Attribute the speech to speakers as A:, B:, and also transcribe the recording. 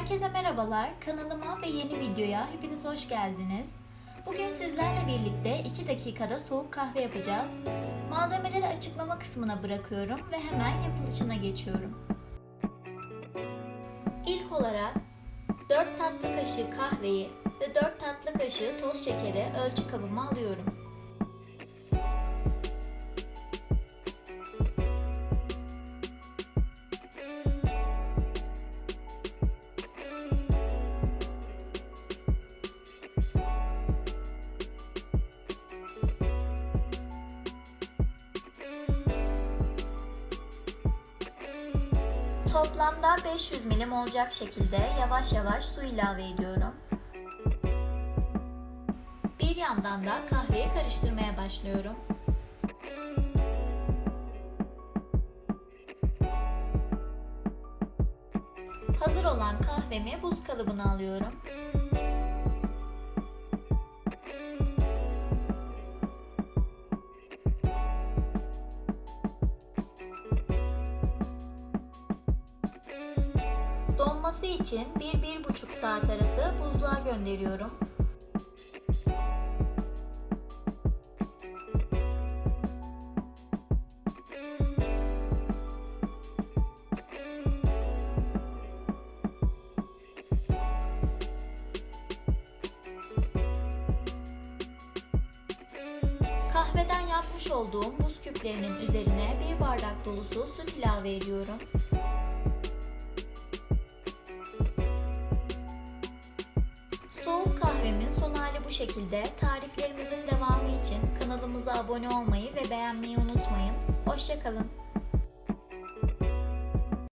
A: Herkese merhabalar. Kanalıma ve yeni videoya hepiniz hoş geldiniz. Bugün sizlerle birlikte 2 dakikada soğuk kahve yapacağız. Malzemeleri açıklama kısmına bırakıyorum ve hemen yapılışına geçiyorum. İlk olarak 4 tatlı kaşığı kahveyi ve 4 tatlı kaşığı toz şekeri ölçü kabıma alıyorum. Toplamda 500 milim olacak şekilde yavaş yavaş su ilave ediyorum. Bir yandan da kahveyi karıştırmaya başlıyorum. Hazır olan kahvemi buz kalıbına alıyorum. Donması için 1-1,5 saat arası buzluğa gönderiyorum. Kahveden yapmış olduğum buz küplerinin üzerine bir bardak dolusu süt ilave ediyorum. Soğuk kahvemin son hali bu şekilde. Tariflerimizin devamı için kanalımıza abone olmayı ve beğenmeyi unutmayın. Hoşçakalın.